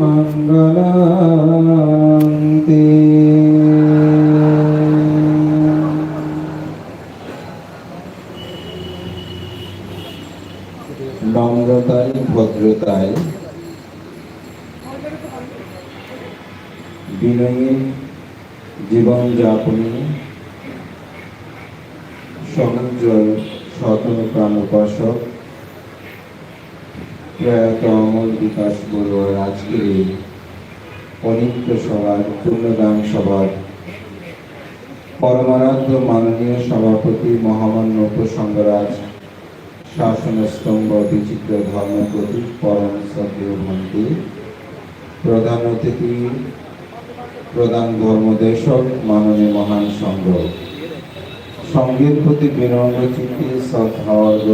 মঙ্গলান্তি। নম্রতায় ভদ্রতায় বিনয়ী জীবনযাপনে সমুদ্র সতন প্রাণ উপাসক প্রয়াত অমল বিকাশ বড়ুয়ার আজকের এই অনিত্য সভার পূর্ণদান সভার পরমারাধ্য মাননীয় সভাপতি মহামান্য শাসন স্তম্ভ বিচিত্র ধর্মপতি পরম শ্রদ্ধেয় ভন্তি প্রধান অতিথি, প্রধান ধর্মদেশক, মাননীয় মহান সংঘ। সঙ্গের প্রতি বিনম্র চিত্তে শ্রদ্ধার্ঘ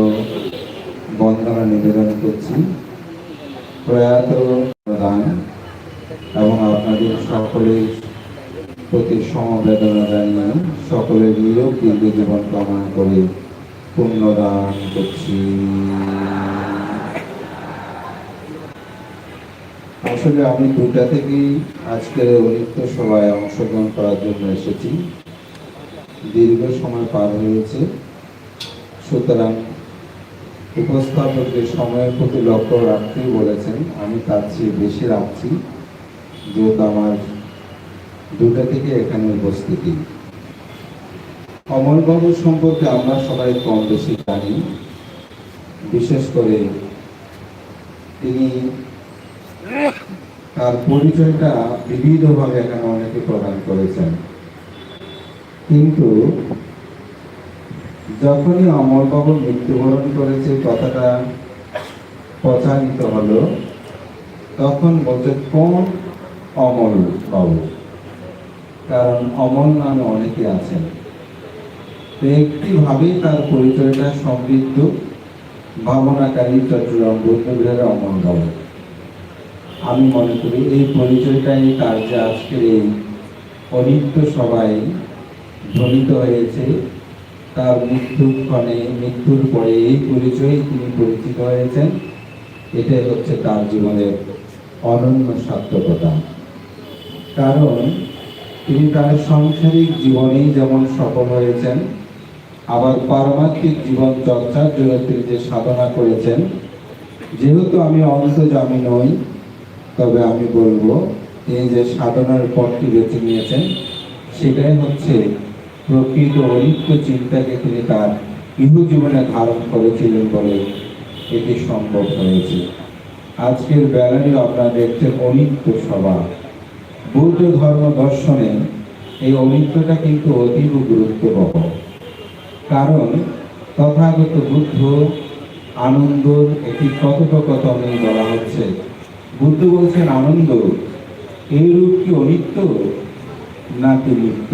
বন্দনা নিবেদন করছি। প্রয়াত প্রদান এবং আপনাদের সকলের প্রতি সমবেদনা জানিয়ে সকলের নিয়োগ জীবন কামনা করে পুণ্যদান করছি। আসলে আমি দুটা থেকেই আজকের অনিত্য সভায় অংশগ্রহণ করার জন্য এসেছি। দীর্ঘ সময় পার হয়েছে। সুতরাং উপস্থাপকদের সময়ের প্রতি লক্ষ্য রাখতেই বলেছেন, আমি তার চেয়ে বেশি রাখছি, যেহেতু আমার দুটা থেকে এখানে উপস্থিতি। অমলবাবু সম্পর্কে আমরা সবাই কম বেশি জানি। বিশেষ করে তিনি তার পরিচয়টা বিবিধভাবে এখানে অনেকে প্রদান করেছেন। কিন্তু যখনই অমলবাবু মৃত্যুবরণ করেছে, কথাটা প্রচারিত হলো, তখন বলছে, কোন অমল বাবু? কারণ অমল নামে অনেকে আছেন। একটিভাবেই তার পরিচয়টা সমৃদ্ধ, ভাবনাকারী, চট্টগ্রাম বৌদ্ধবিহারের অমল বাবু। আমি মনে করি এই পরিচয়টাই তার যে আজকের এই অনিত্য সবাই ধ্বনিত হয়েছে। তার মৃত্যুর ক্ষণে, মৃত্যুর পরে এই পরিচয়ে তিনি পরিচিত হয়েছেন। এটাই হচ্ছে তার জীবনের অনন্য সার্থকতা। কারণ তিনি তার সাংসারিক জীবনেই যেমন সফল হয়েছেন, আবার পারমাত্মিক জীবন চর্চার জন্য তিনি যে সাধনা করেছেন, যেহেতু আমি অন্তর্জামী নই, তবে আমি বলব, তিনি যে সাধনার পথটি বেছে নিয়েছেন, সেটাই হচ্ছে প্রকৃত অনিত্য চিন্তাকে তিনি তার জীবনে ধারণ করেছিলেন বলে এটি সম্ভব হয়েছে। আজকের বেলায় আপনারা দেখছেন অনিত্য সভা। বৌদ্ধ ধর্ম দর্শনে এই অনিত্যটা কিন্তু অতীব গুরুত্ববহ। কারণ তথাগত বুদ্ধ, আনন্দ একটি কথোপকথনে বলা হচ্ছে। বুদ্ধ বলছেন, আনন্দ এই রূপ কি অনিত্য নাকি নিত্য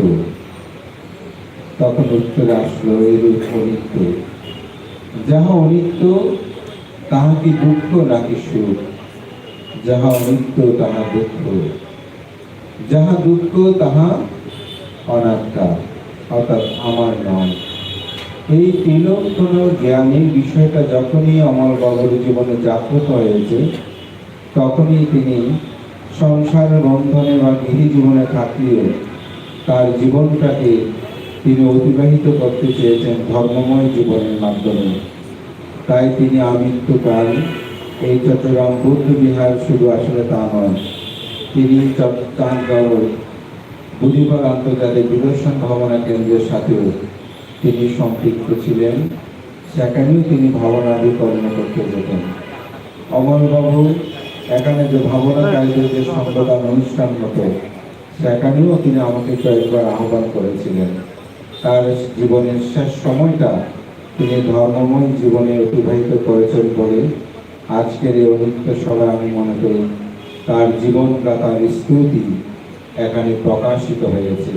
তখন উত্তরে আসলো এই রূপ অনিত্য যাহা অনিত্য তাহা কি দুঃখ নাকি সুখ? যাহা অনিত্য, তাহা দুঃখ। যাহা দুঃখ, তাহা অনাত্মা, অর্থাৎ আমার নয়। এই তিলক্ষণ জ্ঞানের বিষয়টা যখনই অমল বাবুর জীবনে জাগ্রত হয়েছে, তখনই তিনি সংসার বন্ধনে বা গৃহী জীবনে থাকলেও তার জীবনটাকে তিনি অতিবাহিত করতে চেয়েছেন ধর্মময় জীবনের মাধ্যমে। তাই তিনি আমৃত্যুকাল এই চট্টগ্রাম বৌদ্ধ বিহার শুধু আসলে তা নয়, তিনি চাঁদগাঁও বুধিবার আন্তর্জাতিক বিদর্শন ভাবনা কেন্দ্রের সাথেও তিনি সম্পৃক্ত ছিলেন। সেখানেও তিনি ভাবনাদি কর্ম করতে যেতেন। অমরবাবু এখানে যে ভাবনাকারীদের যে সম্প্রদান অনুষ্ঠান হতো, সেখানেও তিনি আমাকে কয়েকবার আহ্বান করেছিলেন। তার জীবনের শেষ সময়টা তিনি ধর্মময় জীবনে অতিবাহিত করেছেন বলে আজকের এই অনিত্য সভায় আমি মনে করি তার জীবন বা তার স্মৃতি এখানে প্রকাশিত হয়েছে।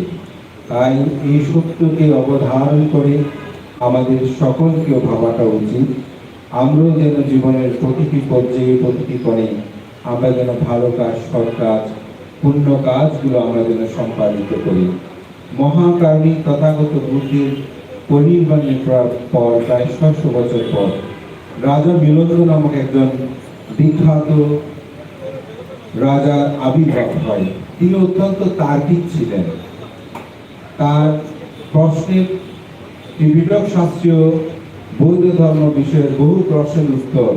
তাই এই সত্যকে অবধারণ করে আমাদের সকলকেও ভাবাটা উচিত। আমরাও যেন জীবনের প্রতিটি পর্যায়ে প্রতিটি কোণে আমরা যেন ভালো কাজ, সৎ কাজ পুণ্য কাজগুলো আমরা যেন সম্পাদিত করি। মহাকারণী তথাগত বুদ্ধির পরিনির্বাণের প্রা- পর প্রায় ছশো বছর পর রাজা মিলন্দ নামক একজন বিখ্যাত রাজার আবির্ভাব হয়। তিনি অত্যন্ত তার্কিক ছিলেন। তার প্রশ্নের ত্রিপিটক শাস্ত্রীয় বৌদ্ধ ধর্ম বিষয়ে বহু প্রশ্নের উত্তর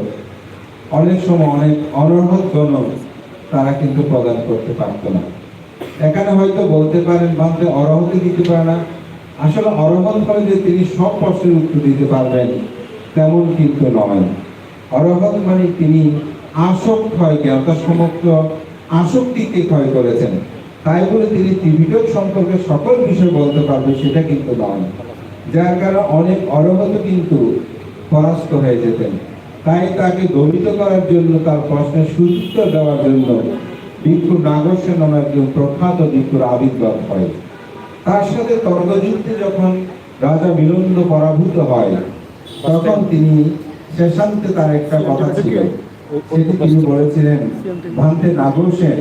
অনেক সময় অনেক অনর্হত গণ তারা কিন্তু প্রদান করতে পারত না। এখানে হয়তো বলতে পারেন ভাবতে অরহতি দিতে পারে না। আসলে অরহত হয় যে তিনি সব প্রশ্নের উত্তর দিতে পারবেন, তেমন কিন্তু নয়। অরহত মানে তিনি আসক্ত হয় জ্ঞানতা সমস্ত আসক্তিকে ক্ষয় করেছেন। তাই বলে তিনি ত্রিপিটক সম্পর্কে সকল বিষয় বলতে পারবে সেটা কিন্তু নয়। যার কারণে অনেক অরহত কিন্তু পরাস্ত হয়ে যেতেন। তাই তাকে দমিত করার জন্য, তার প্রশ্নের সুযোগ দেওয়ার জন্য ভিক্ষু নাগস্য নামে একজন প্রখ্যাত ভিক্ষুর আবির্ভাব হয়। তার সাথে তর্কযুদ্ধে যখন রাজা বিলন্দ পরাভূত হয়, তখন তিনি শেষান্তে তার একটা কথা ছিল সেটি তিনি বলেছিলেন ভান্তে নাগসেন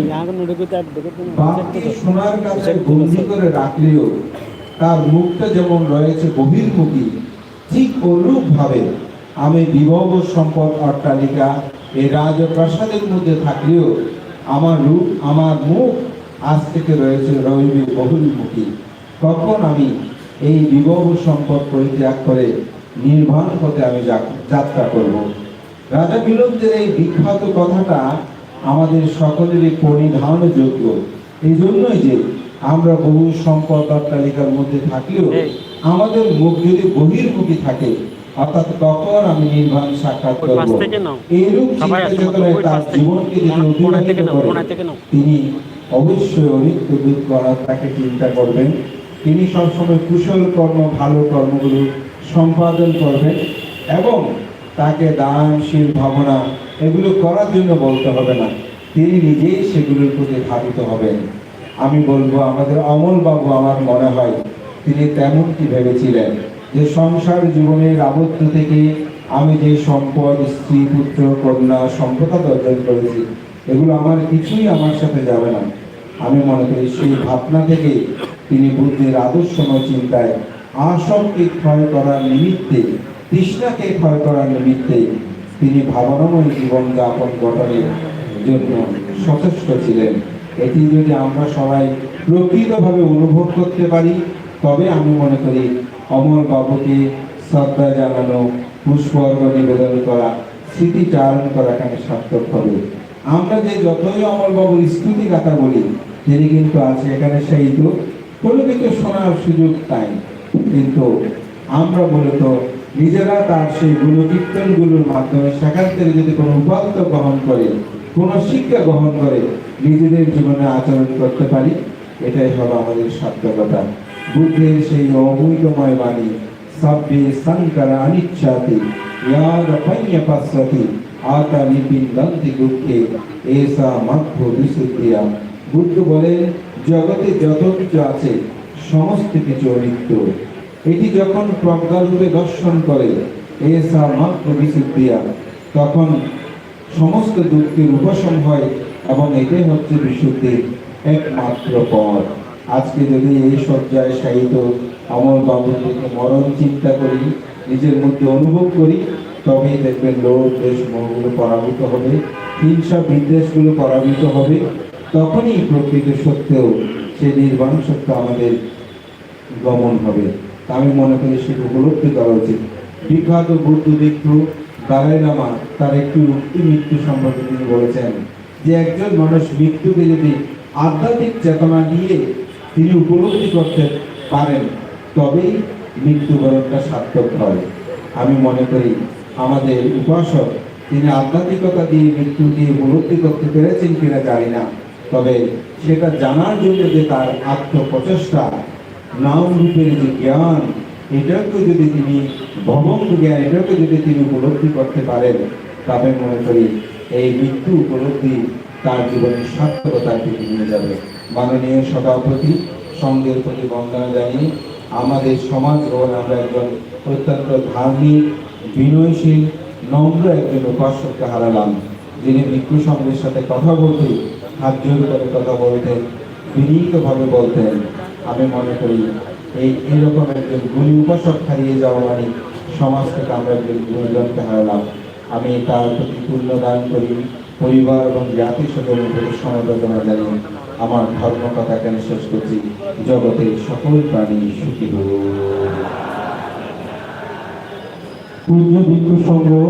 বাপকে সোনার কাছে বন্দি করে রাখলেও তার মুখটা যেমন রয়েছে বহির্মুখী, ঠিক অনুরূপ ভাবে আমি বিভব সম্পদ অট্টালিকা এই রাজপ্রাসাদের মধ্যে থাকলেও আমার রূপ আমার মুখ আজ থেকে রয়েছে রইবে বহির্মুখী কখন আমি এই বিভব সম্পদ পরিত্যাগ করে নির্বাণ পথে আমি যাত্রা করব? রাজা বিলম্বের এই বিখ্যাত কথাটা আমাদের সকলেরই পরিধানযোগ্য এই জন্যই যে আমরা বহু সম্পদ অট্টালিকার মধ্যে থাকলেও আমাদের মুখ যদি বহির্মুখী থাকে অর্থাৎ তখন আমি নির্বাণ সাক্ষাৎ করব। এইরূপ তার জীবনকে যদি অতিবাহিত করে। তিনি অবশ্যই দুধ করার তাকে চিন্তা করবেন। তিনি সবসময় কুশল কর্ম ভালো কর্মগুলো সম্পাদন করবেন এবং তাকে দানশীল ভাবনা এগুলো করার জন্য বলতে হবে না। তিনি নিজেই সেগুলোর প্রতি ধাবিত হবেন। আমি বলব আমাদের অমল বাবু আমার মনে হয় তিনি তেমনটি ভেবেছিলেন। যে সংসার জীবনের আবদ্ধ থেকে আমি যে সম্পদ, স্ত্রী, পুত্র, কন্যা, সম্পদা অর্জন করেছি, এগুলো আমার কিছুই আমার সাথে যাবে না। আমি মনে করি সেই ভাবনা থেকে তিনি বুদ্ধির আদর্শময় চিন্তায় আসক্তি ক্ষয় করার নিমিত্তে, তৃষ্ণাকে ক্ষয় করার নিমিত্তে তিনি ভাবনাময় জীবন যাপন গঠনের জন্য সচেষ্ট ছিলেন। এটি যদি আমরা সবাই প্রকৃতভাবে অনুভব করতে পারি, তবে আমি মনে করি অমর বাবুকে শ্রদ্ধা জানানো পুষ্পর্ঘ নিবেদন করা, স্মৃতিচারণ করা এখানে সার্থক হবে? আমরা যে যতই অমরবাবুর স্তুতি কথা বলি, তিনি কিন্তু আছে এখানে সেই তো কোনো কিছু শোনার সুযোগ নাই কিন্তু আমরা মূলত নিজেরা তার সেই গুণকীর্তনগুলোর মাধ্যমে সেখান থেকে যদি কোনো উপাত্ত গ্রহণ করে, কোনো শিক্ষা গ্রহণ করে, নিজেদের জীবনে আচরণ করতে পারি, এটাই হলো আমাদের সার্থকতা। বুদ্ধের সেই অমূল্যময় বাণী সব্যে সংকর অনিচ্ছাতি ইয়াদ পඤ্য পশ্যতি আতা নিপিন্দন্তি দুঃখে এসা বুদ্ধ বলেন জগতে যত কিছু আছে সমস্ত কিছু অনিত্য এটি যখন প্রজ্ঞারূপে দর্শন করে এসা মাত্র বিশুদ্ধিয়া তখন সমস্ত দুঃখের উপশম হয় এবং এটাই হচ্ছে বিশুদ্ধির একমাত্র পথ। আজকে যদি এই শয্যায় শায়িত অমর বাবুর দিকে মরণ চিন্তা করি, নিজের মধ্যে অনুভব করি, তবেই দেখবেন লোভ, দেশ মোহগুলো পরাভূত হবে, হিংসা, বিদ্বেষগুলো পরাভূত হবে। তখনই প্রকৃত সত্ত্বেও সে নির্বাণ সত্য আমাদের গমন হবে। আমি মনে করি সেটা উপলব্ধি করা উচিত। বিখ্যাত বুদ্ধ ভিক্ষু দালাই লামা তার একটি উক্তি মৃত্যু সম্পর্কে তিনি বলেছেন যে একজন মানুষ মৃত্যুকে যদি আধ্যাত্মিক চেতনা নিয়ে তিনি উপলব্ধি করতে পারেন, তবেই মৃত্যুবরণটা সার্থক হয়। আমি মনে করি আমাদের উপাসক, তিনি আধ্যাত্মিকতা দিয়ে মৃত্যু দিয়ে উপলব্ধি করতে পেরেছেন কিনা জানি না। তবে সেটা জানার জন্য যে তার আত্মপ্রচেষ্টা নাম রূপের যে জ্ঞান, এটাকে যদি তিনি ভবঙ্গ জ্ঞান, এটাকে যদি তিনি উপলব্ধি করতে পারেন, তবে মনে করি এই মৃত্যু উপলব্ধি তার জীবনের সার্থকতার দিকে নিয়ে যাবে। মাননীয় সভাপতি, সঙ্গের প্রতি বন্দনা জানিয়ে আমাদের সমাজ গ্রহণ আমরা একজন অত্যন্ত ধার্মিক, বিনয়শীল, নম্র একজন উপাসককে হারালাম, যিনি ভিক্ষু সঙ্গের সাথে কথা বলতে, হাত জোর করে কথা বলতেন বিনীতভাবে বলতেন। আমি মনে করি, এই এরকম একজন গুণী উপাসক হারিয়ে যাওয়া মানে সমাজ থেকে আমরা একজন গুণীজনকে হারালাম। আমি তার প্রতি পুণ্য দান করি, পরিবার এবং সকলের প্রতি সমবেদনা জানিয়ে। আমার ধর্ম কথা কেন শেষ করছি। জগতে সকল প্রাণী সুখী হোক। পূর্ণ ভিক্ষু সংঘ